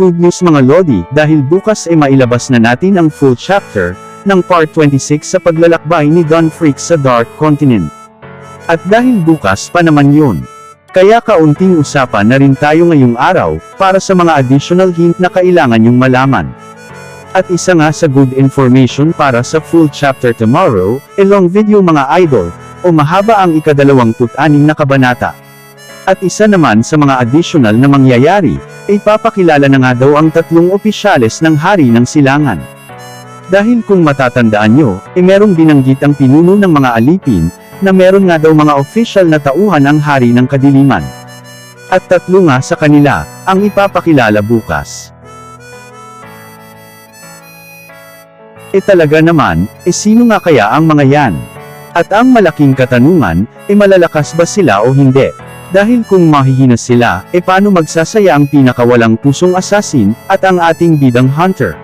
good news mga Lodi dahil bukas ay mailabas na natin ang full chapter ng part 26 sa paglalakbay ni Don Freak sa Dark Continent. At dahil bukas pa naman yun. Kaya kaunting usapan na rin tayo ngayong araw para sa mga additional hint na kailangan yung malaman. At isa nga sa good information para sa full chapter tomorrow, e long video mga idol, o mahaba ang ikadalawang put-aning na kabanata. At isa naman sa mga additional na mangyayari, ay papakilala na nga daw ang tatlong opisyales ng Hari ng Silangan. Dahil kung matatandaan nyo, e merong binanggit ang pinuno ng mga alipin, na meron nga daw mga official na tauhan ang Hari ng Kadiliman. At tatlo nga sa kanila, ang ipapakilala bukas. E talaga naman, e sino nga kaya ang mga yan? At ang malaking katanungan, e malalakas ba sila o hindi? Dahil kung mahihina sila, e paano magsasaya ang pinakawalang pusong assassin, at ang ating bidang hunter?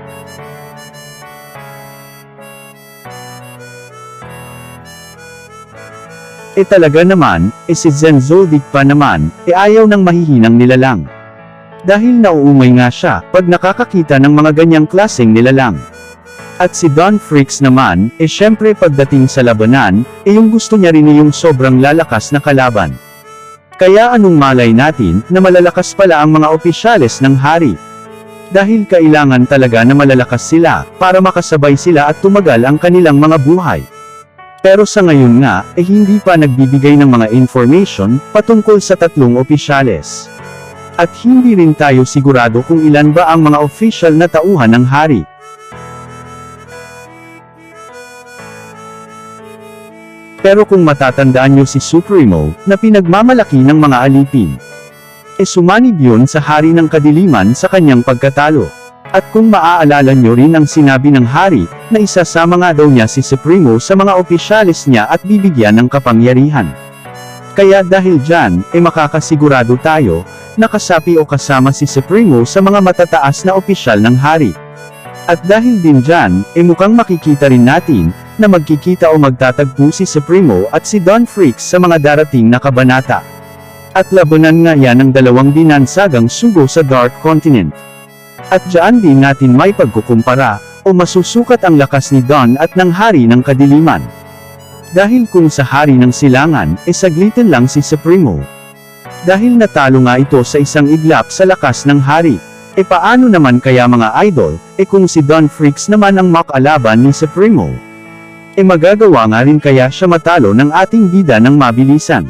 E talaga naman, e si Zen Zoldyck pa naman, e ayaw ng mahihinang nilalang. Dahil nauumay nga siya, pag nakakakita ng mga ganyang klaseng nilalang. At si Don Freaks naman, e syempre pagdating sa labanan, e yung gusto niya rin yung sobrang lalakas na kalaban. Kaya anong malay natin, na malalakas pala ang mga opisyales ng hari. Dahil kailangan talaga na malalakas sila, para makasabay sila at tumagal ang kanilang mga buhay. Pero sa ngayon nga, eh hindi pa nagbibigay ng mga information, patungkol sa tatlong opisyales. At hindi rin tayo sigurado kung ilan ba ang mga official na tauhan ng hari. Pero kung matatandaan nyo si Supremo, na pinagmamalaki ng mga alipin, e sumanib yun sa hari ng kadiliman sa kanyang pagkatalo. At kung maaalala nyo rin ang sinabi ng hari, na isasama nga daw niya si Supremo sa mga opisyalis niya at bibigyan ng kapangyarihan. Kaya dahil dyan, e makakasigurado tayo, na kasapi o kasama si Supremo sa mga matataas na opisyal ng hari. At dahil din dyan, e mukhang makikita rin natin, na magkikita o magtatagpo si Supremo at si Don Freaks sa mga darating na kabanata. At labanan nga yan ng dalawang dinansagang sugo sa Dark Continent. At dyan din natin may pagkukumpara, o masusukat ang lakas ni Don at ng Hari ng Kadiliman. Dahil kung sa Hari ng Silangan, e saglitan lang si Supremo. Dahil natalo nga ito sa isang iglap sa lakas ng Hari. E paano naman kaya mga idol, e kung si Don Freaks naman ang makalaban ni Supremo? E magagawa nga rin kaya siya matalo ng ating bida ng mabilisan.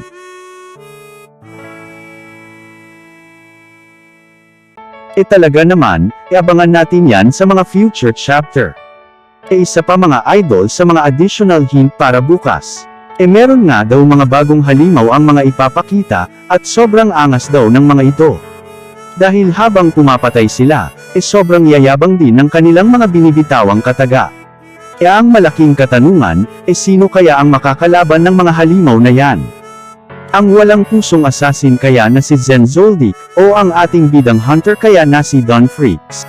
E talaga naman, iabangan natin yan sa mga future chapter. E isa pa mga idol sa mga additional hint para bukas. E meron nga daw mga bagong halimaw ang mga ipapakita, at sobrang angas daw ng mga ito. Dahil habang pumapatay sila, e sobrang yayabang din ng kanilang mga binibitawang kataga. E ang malaking katanungan, e sino kaya ang makakalaban ng mga halimaw na yan? Ang walang pusong assassin kaya na si Zen Zoldyck, o ang ating bidang hunter kaya na si Don Freaks?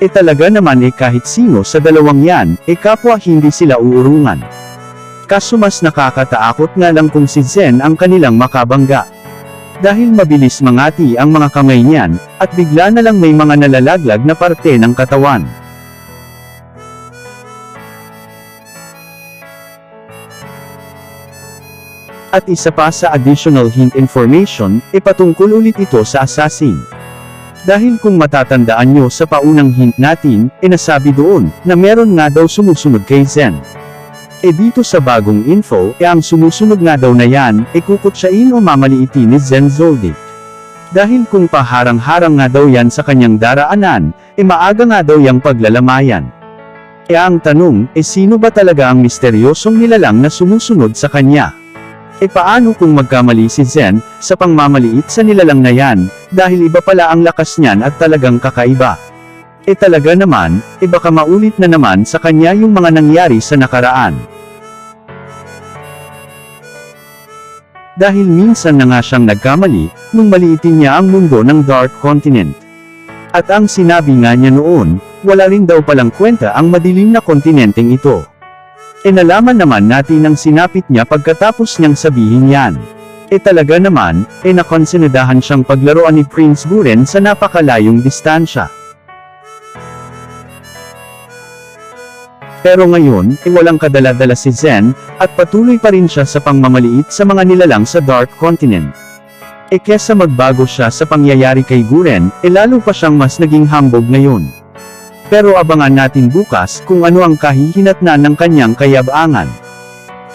E talaga naman e kahit sino sa dalawang yan, e kapwa hindi sila uurungan. Kaso mas nakakatakot nga lang kung si Zen ang kanilang makabangga. Dahil mabilis mangati ang mga kamay niyan, at bigla na lang may mga nalalaglag na parte ng katawan. At isa pa sa additional hint information, ipatungkol ulit ito sa assassin. Dahil kung matatandaan nyo sa paunang hint natin, inasabi doon, na meron nga daw sumusunod kay Zen. E dito sa bagong info, e ang sumusunod nga daw na yan, e kukutsain o mamaliitin ni Zen Zoldyck. Dahil kung paharang-harang nga daw yan sa kanyang daraanan, e maaga nga daw yang paglalamayan. E ang tanong, e sino ba talaga ang misteryosong nilalang na sumusunod sa kanya? E paano kung magkamali si Zen, sa pangmamaliit sa nilalang na yan, dahil iba pala ang lakas niyan at talagang kakaiba? E talaga naman, e baka maulit na naman sa kanya yung mga nangyari sa nakaraan. Dahil minsan na nga siyang nagkamali, nung maliitin niya ang mundo ng Dark Continent. At ang sinabi nga niya noon, wala rin daw palang kwenta ang madilim na kontinenteng ito. E nalaman naman natin ang sinapit niya pagkatapos niyang sabihin yan. E talaga naman, e nakonsidedahan siyang paglaruan ni Prince Guren sa napakalayong distansya. Pero ngayon, e walang kadala-dala si Zen, at patuloy pa rin siya sa pangmamaliit sa mga nilalang sa Dark Continent. E kesa magbago siya sa pangyayari kay Guren, e lalo pa siyang mas naging hambog ngayon. Pero abangan natin bukas kung ano ang kahihinatnan ng kanyang kayabangan.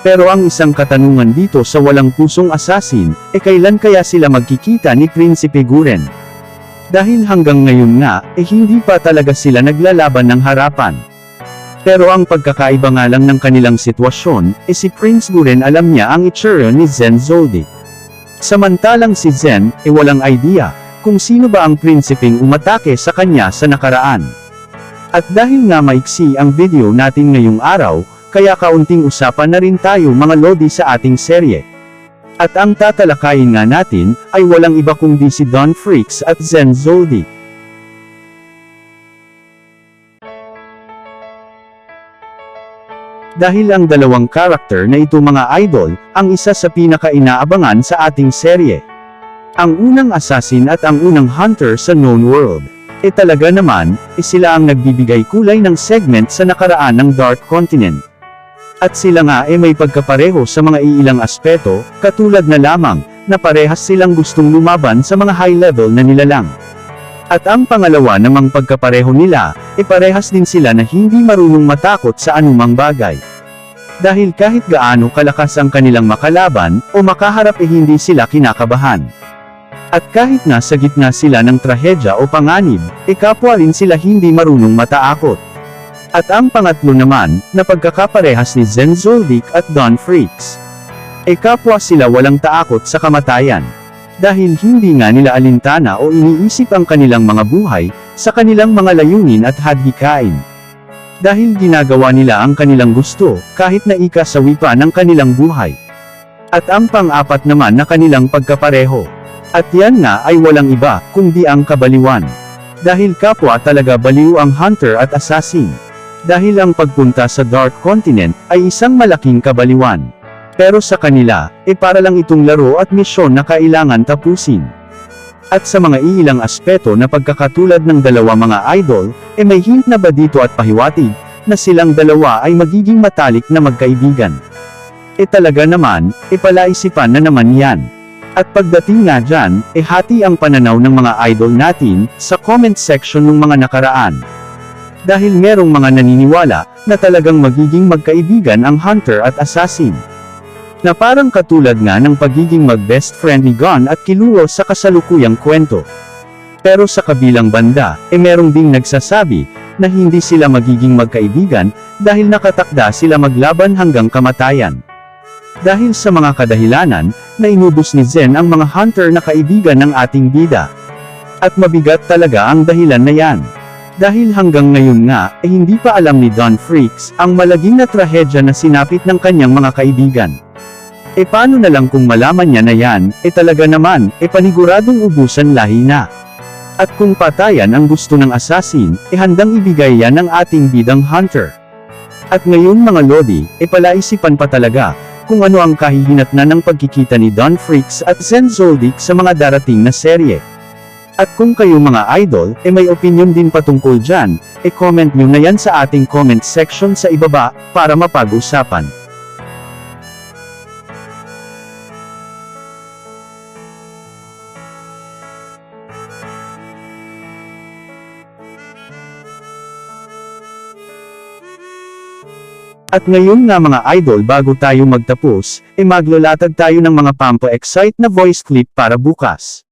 Pero ang isang katanungan dito sa walang pusong assassin, e kailan kaya sila magkikita ni Prinsipe Guren? Dahil hanggang ngayon nga, eh hindi pa talaga sila naglalaban ng harapan. Pero ang pagkakaiba nga lang ng kanilang sitwasyon, eh si Prince Guren alam niya ang itsura ni Zen Zoldyck. Samantalang si Zen, eh walang idea, kung sino ba ang prinsipeng umatake sa kanya sa nakaraan. At dahil nga maiksi ang video natin ngayong araw, kaya kaunting usapan na rin tayo mga lodi sa ating serye. At ang tatalakayin nga natin, ay walang iba kundi si Don Freaks at Zen Zoldyck. Dahil ang dalawang karakter na ito mga idol, ang isa sa pinaka-inaabangan sa ating serye. Ang unang assassin at ang unang hunter sa known world. E talaga naman, e sila ang nagbibigay kulay ng segment sa nakaraan ng Dark Continent. At sila nga e may pagkapareho sa mga iilang aspeto, katulad na lamang, na parehas silang gustong lumaban sa mga high level na nilalang. At ang pangalawa namang pagkapareho nila, e parehas din sila na hindi marunong matakot sa anumang bagay. Dahil kahit gaano kalakas ang kanilang makalaban, o makaharap e hindi sila kinakabahan. At kahit nasa gitna sila ng trahedya o panganib, e kapwa rin sila hindi marunong mataakot. At ang pangatlo naman, na pagkakaparehas ni Zen Zoldyck at Don Freaks. E kapwa sila walang taakot sa kamatayan. Dahil hindi nga nila alintana o iniisip ang kanilang mga buhay, sa kanilang mga layunin at hadhikain. Dahil ginagawa nila ang kanilang gusto, kahit na ikasawi pa ng kanilang buhay. At ang pang-apat naman na kanilang pagkapareho. At yan nga ay walang iba, kundi ang kabaliwan. Dahil kapwa talaga baliw ang hunter at assassin. Dahil ang pagpunta sa Dark Continent, ay isang malaking kabaliwan. Pero sa kanila, e para lang itong laro at misyon na kailangan tapusin. At sa mga iilang aspeto na pagkakatulad ng dalawa mga idol, e may hint na ba dito at pahiwatig, na silang dalawa ay magiging matalik na magkaibigan. E talaga naman, e palaisipan na naman yan. At pagdating nga dyan, e hati ang pananaw ng mga idol natin, sa comment section ng mga nakaraan. Dahil merong mga naniniwala, na talagang magiging magkaibigan ang hunter at assassin. Na parang katulad nga ng pagiging mag-best friend ni Gon at Killua sa kasalukuyang kwento. Pero sa kabilang banda, e merong ding nagsasabi, na hindi sila magiging magkaibigan, dahil nakatakda sila maglaban hanggang kamatayan. Dahil sa mga kadahilanan, na inubos ni Zen ang mga hunter na kaibigan ng ating bida. At mabigat talaga ang dahilan na yan. Dahil hanggang ngayon nga, eh hindi pa alam ni Don Freaks, ang malaging na trahedya na sinapit ng kanyang mga kaibigan. E paano na lang kung malaman niya na yan, e talaga naman, e paniguradong ubusan lahi na. At kung patayan ang gusto ng assassin, e handang ibigay yan ng ating bidang hunter. At ngayon mga lodi, e palaisipan pa talaga, kung ano ang kahihinatnan ng pagkikita ni Don Freaks at Zen Zoldyck sa mga darating na serye. At kung kayo mga idol, e may opinion din patungkol dyan, e comment nyo na yan sa ating comment section sa ibaba, para mapag-usapan. At ngayon nga mga idol bago tayo magtapos, e maglalatag tayo ng mga pampa-excite na voice clip para bukas.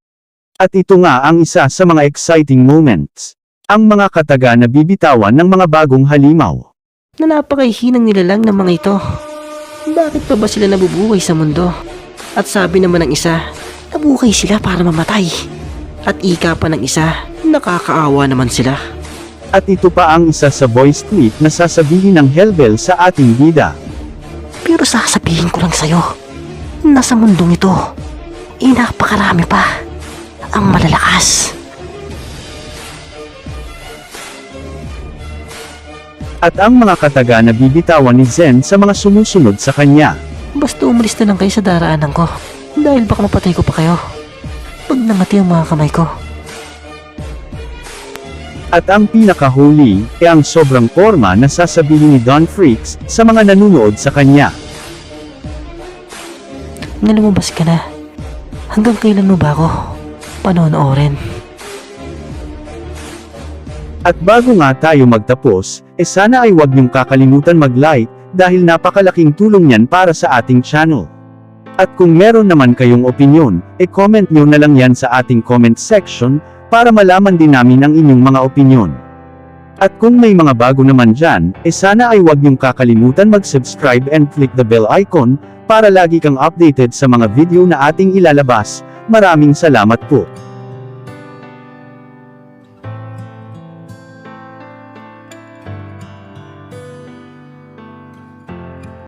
At ito nga ang isa sa mga exciting moments. Ang mga kataga na bibitawan ng mga bagong halimaw. na napakahihinang nilalang ng mga ito. Bakit pa ba sila nabubuhay sa mundo? At sabi naman ng isa, nabuhay sila para mamatay. At ika pa ng isa, nakakaawa naman sila. At ito pa ang isa sa voice clip na sasabihin ng Hellbell sa ating bida. Pero sasabihin ko lang sa'yo, nasa mundong ito, eh napakarami pa ang malalakas. At ang mga kataga na bibitawan ni Zen sa mga sumusunod sa kanya. Basta umalis na lang kayo sa daraanan ko. Dahil baka mapatay ko pa kayo. Pag nangati ang mga kamay ko. At ang pinakahuli, e ang sobrang forma na sasabihin ni Don Freaks sa mga nanunood sa kanya. Na lumabas ka na. Hanggang kailan mo ba ako panonoorin? At bago nga tayo magtapos, e sana ay huwag niyong kakalimutan mag-like, dahil napakalaking tulong yan para sa ating channel. At kung meron naman kayong opinion, e comment nyo na lang yan sa ating comment section, para malaman din namin ang inyong mga opinion. At kung may mga bago naman dyan, e sana ay huwag niyong kakalimutan mag-subscribe and click the bell icon, para lagi kang updated sa mga video na ating ilalabas. Maraming salamat po.